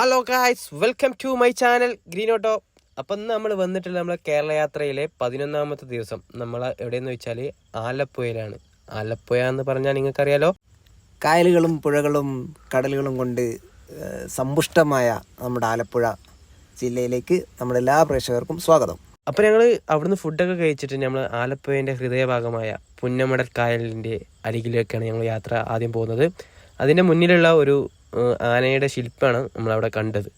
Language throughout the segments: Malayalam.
Hello guys welcome to my channel green auto appam ഇന്ന് നമ്മൾ വന്നിട്ടുള്ള നമ്മളെ കേരള യാത്രയിലെ പതിനൊന്നാമത്തെ ദിവസം. നമ്മൾ എവിടെയെന്ന് വെച്ചാൽ ആലപ്പുഴയിലാണ്. ആലപ്പുഴ എന്ന് പറഞ്ഞാൽ നിങ്ങൾക്കറിയാലോ? കായലുകളും പുഴകളും കടലുകളും കൊണ്ട് സമ്പുഷ്ടമായ നമ്മുടെ ആലപ്പുഴ ജില്ലയിലേക്ക് നമ്മുടെ എല്ലാ പ്രേക്ഷകർക്കും സ്വാഗതം. അപ്പം ഞങ്ങൾ അവിടുന്ന് ഫുഡൊക്കെ കഴിച്ചിട്ട് നമ്മൾ ആലപ്പുഴന്റെ ഹൃദയഭാഗമായ പുന്നമടൽ കായലിന്റെ അരികിലേക്കാണ് ഞങ്ങൾ യാത്ര ആദ്യം പോകുന്നത്. അതിന്റെ മുന്നിലുള്ള ഒരു ആനയുടെ ശില്പമാണ് നമ്മളവിടെ കണ്ടത്.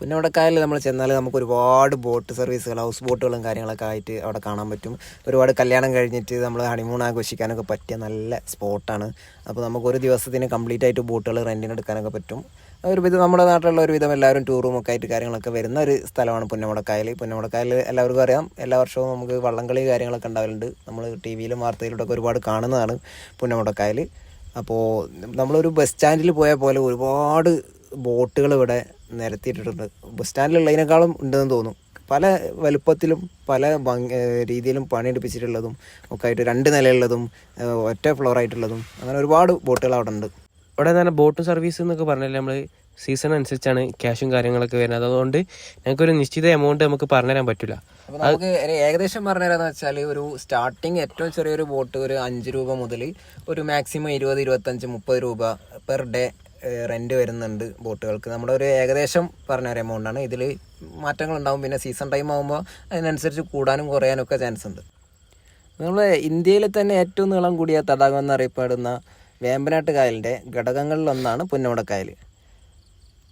പിന്നെ അവിടെ കായലിൽ നമ്മൾ ചെന്നാൽ നമുക്ക് ഒരുപാട് ബോട്ട് സർവീസുകൾ ഹൗസ് ബോട്ടുകളും കാര്യങ്ങളൊക്കെ ആയിട്ട് അവിടെ കാണാൻ പറ്റും. ഒരുപാട് കല്യാണം കഴിഞ്ഞിട്ട് നമ്മൾ ഹണിമൂൺ ആഘോഷിക്കാനൊക്കെ പറ്റിയ നല്ല സ്പോട്ടാണ്. അപ്പോൾ നമുക്ക് ഒരു ദിവസത്തിന് കംപ്ലീറ്റ് ആയിട്ട് ബോട്ടുകൾ റെന്റിന് എടുക്കാനൊക്കെ പറ്റും. ഒരുവിധം നമ്മുടെ നാട്ടിലുള്ള ഒരുവിധം എല്ലാവരും ടൂറും ഒക്കെ ആയിട്ട് കാര്യങ്ങളൊക്കെ വരുന്ന ഒരു സ്ഥലമാണ് പുന്നമടക്കായൽ. പുന്നമടക്കായൽ എല്ലാവർക്കും അറിയാം. എല്ലാ വർഷവും നമുക്ക് വള്ളംകളി കാര്യങ്ങളൊക്കെ ഉണ്ടാവലുണ്ട്. നമ്മൾ ടി വിയിലും വാർത്തയിലൂടെ ഒക്കെ ഒരുപാട് കാണുന്നതാണ് പുന്നമടക്കായൽ. അപ്പോൾ നമ്മളൊരു ബസ് സ്റ്റാൻഡിൽ പോയ പോലെ ഒരുപാട് ബോട്ടുകൾ ഇവിടെ നിരത്തിയിട്ടിട്ടുണ്ട്. ബസ് സ്റ്റാൻഡിലുള്ളതിനേക്കാളും ഉണ്ടെന്ന് തോന്നും. പല വലുപ്പത്തിലും പല രീതിയിലും പണിയെടുപ്പിച്ചിട്ടുള്ളതും ഒക്കെ ആയിട്ട് രണ്ട് നിലയുള്ളതും ഒറ്റ ഫ്ലോർ ആയിട്ടുള്ളതും അങ്ങനെ ഒരുപാട് ബോട്ടുകൾ അവിടെ ഉണ്ട്. ഇവിടെ തന്നെ ബോട്ട് സർവീസ് എന്നൊക്കെ പറഞ്ഞാൽ നമ്മൾ സീസൺ അനുസരിച്ചാണ് ക്യാഷും കാര്യങ്ങളൊക്കെ വരുന്നത്. അതുകൊണ്ട് ഞങ്ങൾക്കൊരു നിശ്ചിത എമൗണ്ട് നമുക്ക് പറഞ്ഞുതരാൻ പറ്റില്ല അപ്പോൾ നമുക്ക് ഏകദേശം പറഞ്ഞുതരാന്ന് വെച്ചാൽ ഒരു സ്റ്റാർട്ടിങ് ഏറ്റവും ചെറിയൊരു ബോട്ട് ഒരു അഞ്ച് രൂപ മുതൽ ഒരു മാക്സിമം ഇരുപത് ഇരുപത്തഞ്ച് മുപ്പത് രൂപ പെർ ഡേ റെന്റ് വരുന്നുണ്ട് ബോട്ടുകൾക്ക്. നമ്മുടെ ഒരു ഏകദേശം പറഞ്ഞ ഒരു എമൗണ്ട് ആണ്. ഇതിൽ മാറ്റങ്ങൾ ഉണ്ടാവും പിന്നെ സീസൺ ടൈം ആകുമ്പോൾ അതിനനുസരിച്ച് കൂടാനും കുറയാനും ഒക്കെ ചാൻസ് ഉണ്ട്. നമ്മൾ ഇന്ത്യയിൽ തന്നെ ഏറ്റവും നീളം കൂടിയ തടാകം എന്നറിയപ്പെടുന്ന വേമ്പനാട്ട് കായലിന്റെ ഘടകങ്ങളിലൊന്നാണ് പുന്നമടക്കായൽ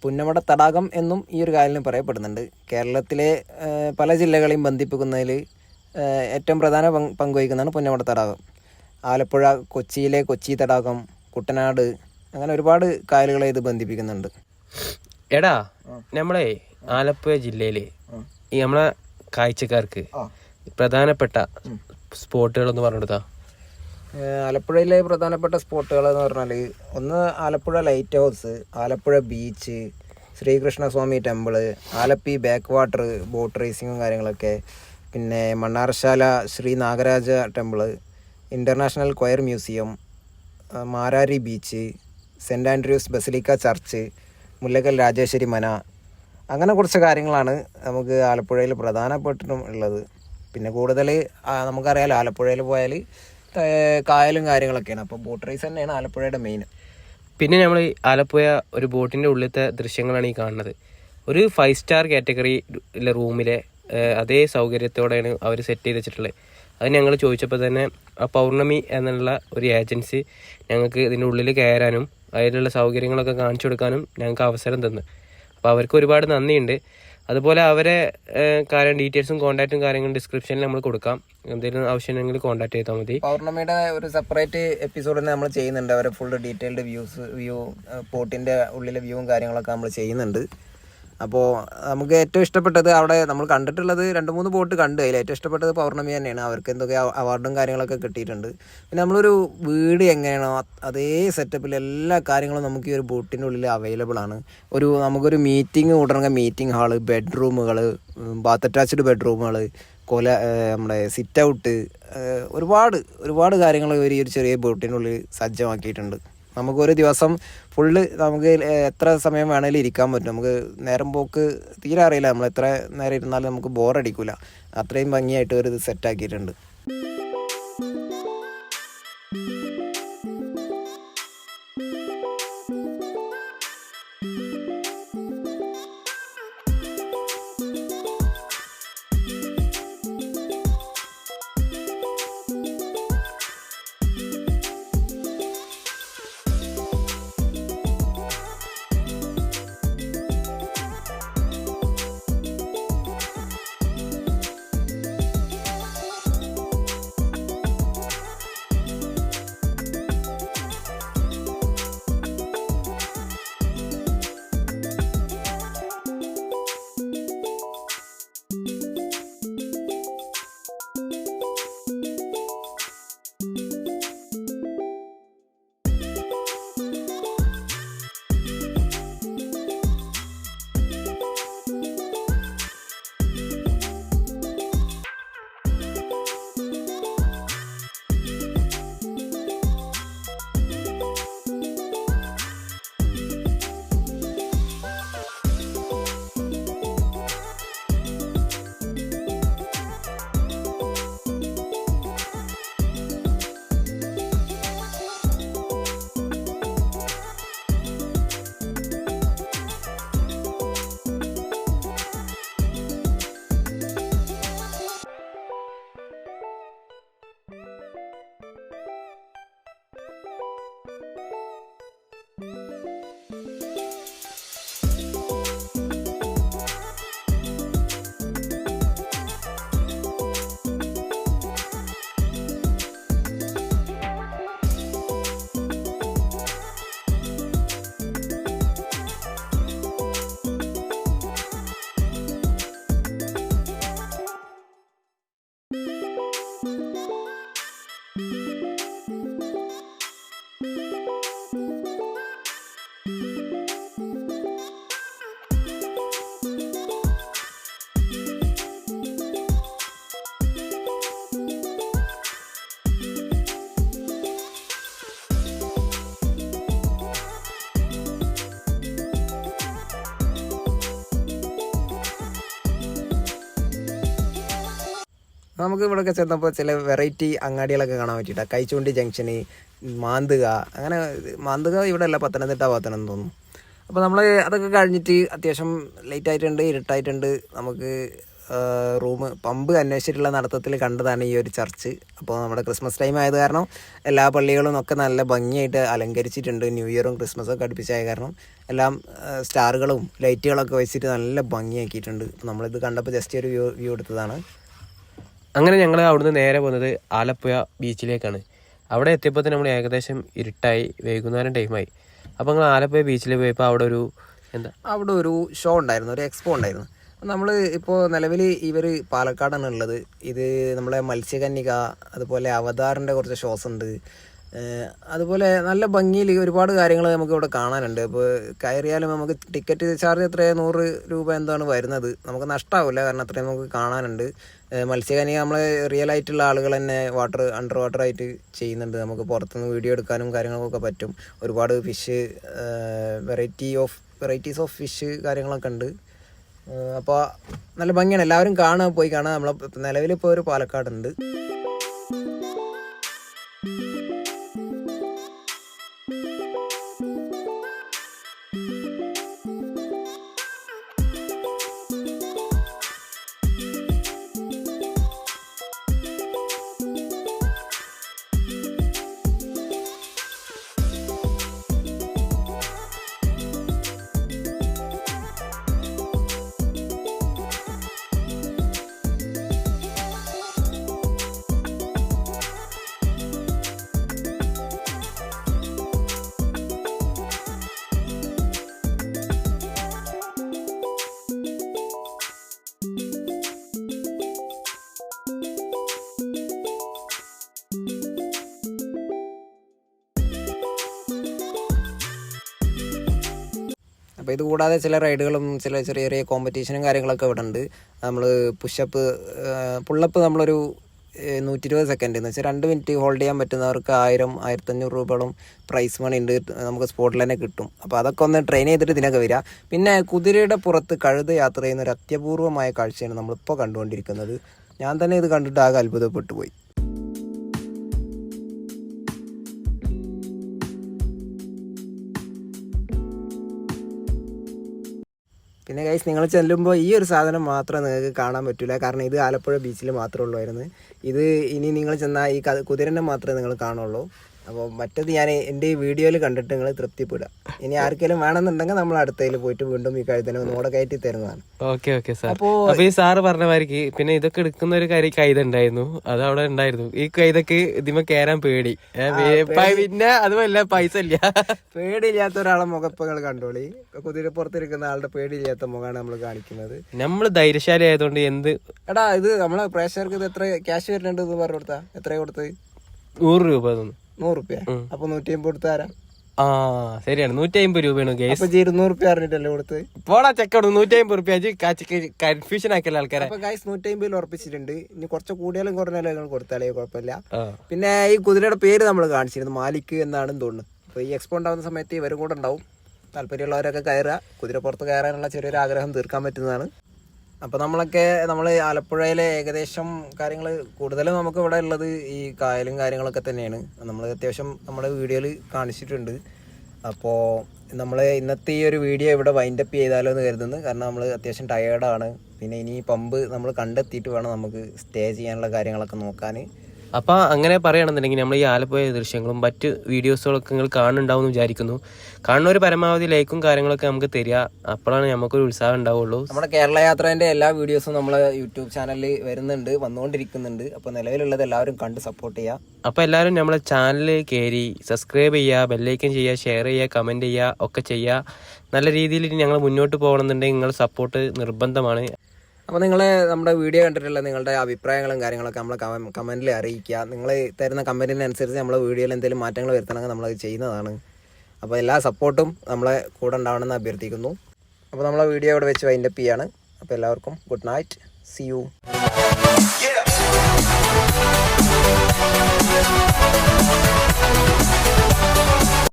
പുന്നമട തടാകം എന്നും ഈ ഒരു കായലിന് പറയപ്പെടുന്നുണ്ട്. കേരളത്തിലെ പല ജില്ലകളെയും ബന്ധിപ്പിക്കുന്നതിൽ ഏറ്റവും പ്രധാന പങ്ക് പങ്കുവഹിക്കുന്നതാണ് പുന്നമട തടാകം. ആലപ്പുഴ കൊച്ചിയിലെ കൊച്ചി തടാകം കുട്ടനാട് അങ്ങനെ ഒരുപാട് കായലുകളെ ഇത് ബന്ധിപ്പിക്കുന്നുണ്ട്. എടാ നമ്മളെ ആലപ്പുഴ ജില്ലയിലെ ഈ നമ്മളെ കാഴ്ചക്കാർക്ക് പ്രധാനപ്പെട്ട സ്പോട്ടുകളൊന്ന് പറഞ്ഞു കൊടുത്താ ആലപ്പുഴയിലെ പ്രധാനപ്പെട്ട സ്പോട്ടുകൾ എന്ന് പറഞ്ഞാൽ ഒന്ന് Alappuzha light house Alappuzha beach Sreekrishnaswamy temple Alleppey backwater boat റേസിങ്ങും കാര്യങ്ങളൊക്കെ. പിന്നെ Mannarasala Sree Nagaraja temple international coir museum Marari beach saint Andrew's basilica church Mullakkal Rajeshwari മന. അങ്ങനെ കുറച്ച് കാര്യങ്ങളാണ് നമുക്ക് ആലപ്പുഴയിൽ പ്രധാനപ്പെട്ടിട്ടും ഉള്ളത്. പിന്നെ കൂടുതൽ നമുക്കറിയാലോ ആലപ്പുഴയിൽ പോയാൽ കായലും കാര്യങ്ങളൊക്കെയാണ്. അപ്പോൾ ബോട്ട് റേസ് തന്നെയാണ് ആലപ്പുഴയുടെ മെയിൻ പിന്നെ നമ്മൾ ആലപ്പുഴ ഒരു ബോട്ടിന്റെ ഉള്ളിലത്തെ ദൃശ്യങ്ങളാണ് ഈ കാണുന്നത്. ഒരു ഫൈവ് സ്റ്റാർ കാറ്റഗറിയിലെ റൂമിലെ അതേ സൗകര്യത്തോടെയാണ് അവർ സെറ്റ് ചെയ്ത് വെച്ചിട്ടുള്ളത്. അത് ഞങ്ങൾ ചോദിച്ചപ്പോൾ തന്നെ ആ പൗർണമി എന്നുള്ള ഒരു ഏജൻസി ഞങ്ങൾക്ക് ഇതിന്റെ ഉള്ളിൽ കയറാനും അതിലുള്ള സൗകര്യങ്ങളൊക്കെ കാണിച്ചു കൊടുക്കാനും ഞങ്ങൾക്ക് അവസരം തന്നു. അപ്പോൾ അവർക്ക് ഒരുപാട് നന്ദിയുണ്ട്. അതുപോലെ അവരെ കാര്യം ഡീറ്റെയിൽസും കോൺടാക്റ്റും കാര്യങ്ങളും ഡിസ്ക്രിപ്ഷനിൽ നമ്മൾ കൊടുക്കാം. എന്തെങ്കിലും ആവശ്യമുണ്ടെങ്കിൽ കോൺടാക്ട് ചെയ്താൽ മതി. പൗർണമിയുടെ ഒരു സെപ്പറേറ്റ് എപ്പിസോഡ് തന്നെ നമ്മൾ ചെയ്യുന്നുണ്ട്. അവരെ ഫുൾ ഡീറ്റെയിൽഡ് വ്യൂസ് വ്യൂ പോട്ടിന്റെ ഉള്ളിലെ വ്യൂവും കാര്യങ്ങളൊക്കെ നമ്മൾ ചെയ്യുന്നുണ്ട്. അപ്പോൾ നമുക്ക് ഏറ്റവും ഇഷ്ടപ്പെട്ടത് അവിടെ നമ്മൾ കണ്ടിട്ടുള്ളത് രണ്ട് മൂന്ന് ബോട്ട് കണ്ടു. അതിൽ ഏറ്റവും ഇഷ്ടപ്പെട്ടത് പൗർണമി തന്നെയാണ്. അവർക്ക് എന്തൊക്കെ അവാർഡും കാര്യങ്ങളൊക്കെ കിട്ടിയിട്ടുണ്ട്. പിന്നെ നമ്മളൊരു വീട് എങ്ങനെയാണോ അതേ സെറ്റപ്പിൽ എല്ലാ കാര്യങ്ങളും നമുക്ക് ഈ ഒരു ബോട്ടിന്റെ ഉള്ളിൽ അവൈലബിൾ ആണ്. ഒരു നമുക്കൊരു മീറ്റിംഗ് ഉടനെ മീറ്റിംഗ് ഹാൾ ബെഡ്റൂമുകൾ ബാത്ത് അറ്റാച്ച്ഡ് ബെഡ്റൂമുകൾ കൊല നമ്മുടെ സിറ്റ് ഔട്ട് ഒരുപാട് ഒരുപാട് കാര്യങ്ങൾ ഈ ഒരു ചെറിയ ബോട്ടിനുള്ളിൽ സജ്ജമാക്കിയിട്ടുണ്ട്. നമുക്കൊരു ദിവസം ഫുള്ള് നമുക്ക് എത്ര സമയം വേണമെങ്കിലും ഇരിക്കാൻ പറ്റും. നമുക്ക് നേരം പോക്ക് തീരെ അറിയില്ല. നമ്മൾ എത്ര നേരം ഇരുന്നാലും നമുക്ക് ബോറടിക്കില്ല അത്രയും ഭംഗിയായിട്ട് ഒരു സെറ്റാക്കിയിട്ടുണ്ട് നമുക്ക് ഇവിടെയൊക്കെ ചെന്നപ്പോൾ ചില വെറൈറ്റി അങ്ങാടികളൊക്കെ കാണാൻ പറ്റിയിട്ടാ. കൈച്ചൂണ്ടി ജംഗ്ഷന് മാന്തുക അങ്ങനെ മാന്തുക ഇവിടെ അല്ല പത്തനംതിട്ട ഭാഗത്താണെന്ന് തോന്നുന്നു. അപ്പോൾ നമ്മൾ അതൊക്കെ കഴിഞ്ഞിട്ട് അത്യാവശ്യം ലേറ്റ് ആയിട്ടുണ്ട് ഇരുട്ടായിട്ടുണ്ട്. നമുക്ക് റൂം പമ്പ് അന്വേഷിച്ചിട്ടുള്ള നടത്തത്തിൽ കണ്ടതാണ് ഈ ഒരു ചർച്ച് അപ്പോൾ നമ്മുടെ ക്രിസ്മസ് ടൈം ആയത് കാരണം എല്ലാ പള്ളികളും ഒക്കെ നല്ല ഭംഗിയായിട്ട് അലങ്കരിച്ചിട്ടുണ്ട്. ന്യൂ ഇയറും ക്രിസ്മസും ഒക്കെ അടുപ്പിച്ചായ കാരണം എല്ലാം സ്റ്റാറുകളും ലൈറ്റുകളൊക്കെ വെച്ചിട്ട് നല്ല ഭംഗിയാക്കിയിട്ടുണ്ട്. അപ്പോൾ നമ്മളിത് കണ്ടപ്പോൾ ജസ്റ്റ് ഒരു വ്യൂ വ്യൂ എടുത്തതാണ്. അങ്ങനെ ഞങ്ങൾ അവിടുന്ന് നേരെ പോകുന്നത് ആലപ്പുഴ ബീച്ചിലേക്കാണ്. അവിടെ എത്തിയപ്പോൾ തന്നെ നമ്മൾ ഏകദേശം ഇരുട്ടായി വൈകുന്നേരം ടൈമായി അപ്പോൾ ഞങ്ങൾ ആലപ്പുഴ ബീച്ചിൽ പോയപ്പോൾ അവിടെ ഒരു എന്താ? അവിടെ ഒരു ഷോ ഉണ്ടായിരുന്നു ഒരു എക്സ്പോ ഉണ്ടായിരുന്നു. നമ്മൾ ഇപ്പോൾ നിലവിൽ ഇവർ പാലക്കാടാണ് ഉള്ളത്. ഇത് നമ്മളെ മത്സ്യകന്യക അതുപോലെ അവതാറിന്റെ കുറച്ച് ഷോസ് ഉണ്ട്. അതുപോലെ നല്ല ഭംഗിയിൽ ഒരുപാട് കാര്യങ്ങൾ നമുക്ക് ഇവിടെ കാണാനുണ്ട്. ഇപ്പോൾ കയറിയാലും നമുക്ക് ടിക്കറ്റ് ചാർജ് എത്രയാണ് നൂറ് രൂപ എന്താണ് വരുന്നത്? നമുക്ക് നഷ്ടമാവില്ല കാരണം അത്രയും നമുക്ക് കാണാനുണ്ട്. മത്സ്യകനി നമ്മൾ റിയൽ ആയിട്ടുള്ള ആളുകൾ തന്നെ വാട്ടർ അണ്ടർ വാട്ടർ ആയിട്ട് ചെയ്യുന്നുണ്ട്. നമുക്ക് പുറത്തുനിന്ന് വീഡിയോ എടുക്കാനും കാര്യങ്ങൾക്കൊക്കെ പറ്റും. ഒരുപാട് fish variety of varieties of fish കാര്യങ്ങളൊക്കെ ഉണ്ട്. അപ്പോൾ നല്ല ഭംഗിയാണ്. എല്ലാവരും കാണാൻ പോയി കാണുക. നമ്മളെ നിലവിലിപ്പോൾ ഒരു പാലക്കാടുണ്ട്. അപ്പോൾ ഇത് കൂടാതെ ചില റൈഡുകളും ചില ചെറിയ ചെറിയ കോമ്പറ്റീഷനും കാര്യങ്ങളൊക്കെ ഇവിടെ ഉണ്ട് നമ്മൾ പുഷപ്പ് പുള്ളപ്പ് നമ്മളൊരു നൂറ്റി ഇരുപത് സെക്കൻഡ് എന്ന് വെച്ചാൽ രണ്ട് മിനിറ്റ് ഹോൾഡ് ചെയ്യാൻ പറ്റുന്നവർക്ക് ആയിരം ആയിരത്തഞ്ഞൂറ് രൂപയോളം പ്രൈസ് മണി ഉണ്ട് നമുക്ക് സ്പോട്ടിൽ തന്നെ കിട്ടും. അപ്പോൾ അതൊക്കെ ഒന്ന് ട്രെയിൻ ചെയ്തിട്ട് ഇതിനൊക്കെ വരിക പിന്നെ കുതിരയുടെ പുറത്ത് കഴുത യാത്ര ചെയ്യുന്ന ഒരു അത്യപൂർവമായ കാഴ്ചയാണ് നമ്മളിപ്പോൾ കണ്ടുകൊണ്ടിരിക്കുന്നത്. ഞാൻ തന്നെ ഇത് കണ്ടിട്ട് ആകെ അത്ഭുതപ്പെട്ടു പോയി. പിന്നെ ഗൈസ് നിങ്ങൾ ചെല്ലുമ്പോൾ ഈ ഒരു സാധനം മാത്രമേ നിങ്ങൾക്ക് കാണാൻ പറ്റില്ല കാരണം ഇത് ആലപ്പുഴ ബീച്ചിൽ മാത്രമേ ഉള്ളായിരുന്നു ഇത് ഇനി നിങ്ങൾ ചെന്നാൽ ഈ കുതിരനെ മാത്രമേ നിങ്ങൾ കാണുള്ളൂ. അപ്പോൾ മറ്റത് ഞാൻ എന്റെ ഈ വീഡിയോയിൽ കണ്ടിട്ട് നിങ്ങൾ തൃപ്തിപ്പെടുക. ഇനി ആർക്കെങ്കിലും വേണമെന്നുണ്ടെങ്കിൽ നമ്മൾ അടുത്തതിൽ പോയിട്ട് വീണ്ടും ഈ കഴുതനെ ഒന്നുകൂടെ കയറ്റി തരുന്നതാണ്. Okay okay sir. അപ്പോൾ അപ്പൊ ഈ സാറ് പറഞ്ഞ മാതിരിക്ക് പിന്നെ ഇതൊക്കെ എടുക്കുന്ന ഒരു കാര്യം കൈത ഉണ്ടായിരുന്നു. അത് അവിടെ ഉണ്ടായിരുന്നു. ഈ കൈതക്ക് ഇതിമ കേറാൻ പേടി. പിന്നെ അതുമല്ല പൈസ ഇല്ല. പേടിയില്ലാത്ത ഒരാളെ മുഖപ്പുകൾ കണ്ടോളി. കുതിര പുറത്തിരിക്കുന്ന ആളുടെ പേടിയില്ലാത്ത മുഖമാണ് നമ്മൾ കാണിക്കുന്നത്. നമ്മൾ ധൈര്യശാലി ആയതുകൊണ്ട് എന്ത്? എടാ ഇത് നമ്മളെ പ്രേക്ഷകർക്ക് ഇത് എത്ര ക്യാഷ് വരുന്നുണ്ട് എന്ന് പറഞ്ഞു കൊടുത്താ? എത്ര കൊടുത്ത് നൂറ് രൂപ തന്നു നൂറ് റുപ്യ അപ്പൊ നൂറ്റി അമ്പത് കൊടുത്ത് തരാം. ആ ശരിയാണ്. നൂറ്റി അമ്പത് രൂപയാണ് ഗേസ് അപ്പൊ ഇരുന്നൂറ് റുപ്യ അറിഞ്ഞിട്ടല്ലേ കൊടുത്ത് പോടാ ചെക്കോട് നൂറ്റി അമ്പത് റുപ്യ കൺഫ്യൂഷൻ ആക്കിയല്ലോ ആൾക്കാരെ. അപ്പൊ ഗൈസ് നൂറ്റി അമ്പതിൽ ഉറപ്പിച്ചിട്ടുണ്ട്. ഇനി കുറച്ച് കൂടിയാലും കുറഞ്ഞാലും നിങ്ങൾ കൊടുത്താലേ കുഴപ്പമില്ല. പിന്നെ ഈ കുതിരയുടെ പേര് നമ്മൾ കാണിച്ചിരുന്നു മാലിക് എന്നാണെന്ന് തോന്നുന്നു. അപ്പൊ ഈ എക്സ്പോ ഉണ്ടാവുന്ന സമയത്ത് ഇവരും കൂടെ ഉണ്ടാവും. താല്പര്യമുള്ളവരൊക്കെ കയറുക. കുതിര പുറത്ത് കയറാനുള്ള ചെറിയൊരു ആഗ്രഹം തീർക്കാൻ പറ്റുന്നതാണ്. അപ്പോൾ നമ്മളൊക്കെ നമ്മൾ ആലപ്പുഴയിലെ ഏകദേശം കാര്യങ്ങൾ കൂടുതലും നമുക്ക് ഇവിടെ ഉള്ളത് ഈ കായലും കാര്യങ്ങളൊക്കെ തന്നെയാണ്. നമ്മൾ അത്യാവശ്യം നമ്മുടെ വീഡിയോയിൽ കാണിച്ചിട്ടുണ്ട്. അപ്പോൾ നമ്മൾ ഇന്നത്തെ ഈ ഒരു വീഡിയോ ഇവിടെ വൈൻഡപ്പ് ചെയ്താലോ എന്ന് കരുതുന്നു. കാരണം നമ്മൾ അത്യാവശ്യം ടയേർഡാണ് പിന്നെ ഇനി പമ്പ് നമ്മൾ കണ്ടെത്തിയിട്ട് വേണം നമുക്ക് സ്റ്റേ ചെയ്യാനുള്ള കാര്യങ്ങളൊക്കെ നോക്കാൻ അപ്പൊ അങ്ങനെ പറയുകയാണെന്നുണ്ടെങ്കിൽ നമ്മൾ ഈ ആലപ്പുഴ ദൃശ്യങ്ങളും മറ്റ് വീഡിയോസുകളൊക്കെ നിങ്ങൾ കാണുന്നുണ്ടാവും എന്ന് വിചാരിക്കുന്നു. കാണുന്നവർ പരമാവധി ലൈക്കും കാര്യങ്ങളൊക്കെ നമുക്ക് തരിക. അപ്പോഴാണ് നമുക്കൊരു ഉത്സാഹം ഉണ്ടാവുള്ളൂ. നമ്മുടെ കേരള യാത്രേന്റെ എല്ലാ വീഡിയോസും നമ്മളെ യൂട്യൂബ് ചാനലിൽ വരുന്നുണ്ട് വന്നുകൊണ്ടിരിക്കുന്നുണ്ട് അപ്പോൾ നിലവിലുള്ളത് എല്ലാവരും കണ്ട് സപ്പോർട്ട് ചെയ്യുക അപ്പോൾ എല്ലാവരും നമ്മളെ ചാനൽ കയറി സബ്സ്ക്രൈബ് ചെയ്യുക ബെല്ലൈക്കൻ ചെയ്യുക ഷെയർ ചെയ്യുക കമന്റ് ചെയ്യുക ഒക്കെ ചെയ്യുക നല്ല രീതിയിൽ ഞങ്ങൾ മുന്നോട്ട് പോകണമെന്നുണ്ടെങ്കിൽ നിങ്ങൾ സപ്പോർട്ട് നിർബന്ധമാണ്. അപ്പോൾ നിങ്ങളെ നമ്മുടെ വീഡിയോ കണ്ടിട്ടുള്ള നിങ്ങളുടെ അഭിപ്രായങ്ങളും കാര്യങ്ങളൊക്കെ നമ്മളെ കമന്റിൽ അറിയിക്കുക. നിങ്ങൾ തരുന്ന കമന്റിനനുസരിച്ച് നമ്മളെ വീഡിയോയിൽ എന്തെങ്കിലും മാറ്റങ്ങൾ വരുത്തണമെങ്കിൽ നമ്മളത് ചെയ്യുന്നതാണ്. അപ്പോൾ എല്ലാ സപ്പോർട്ടും നമ്മളെ കൂടെ ഉണ്ടാവണമെന്ന് അഭ്യർത്ഥിക്കുന്നു. അപ്പോൾ നമ്മളെ വീഡിയോ ഇവിടെ വെച്ച് വൈൻഡ് അപ്പ് അപ്പോൾ എല്ലാവർക്കും ഗുഡ് നൈറ്റ് സി യു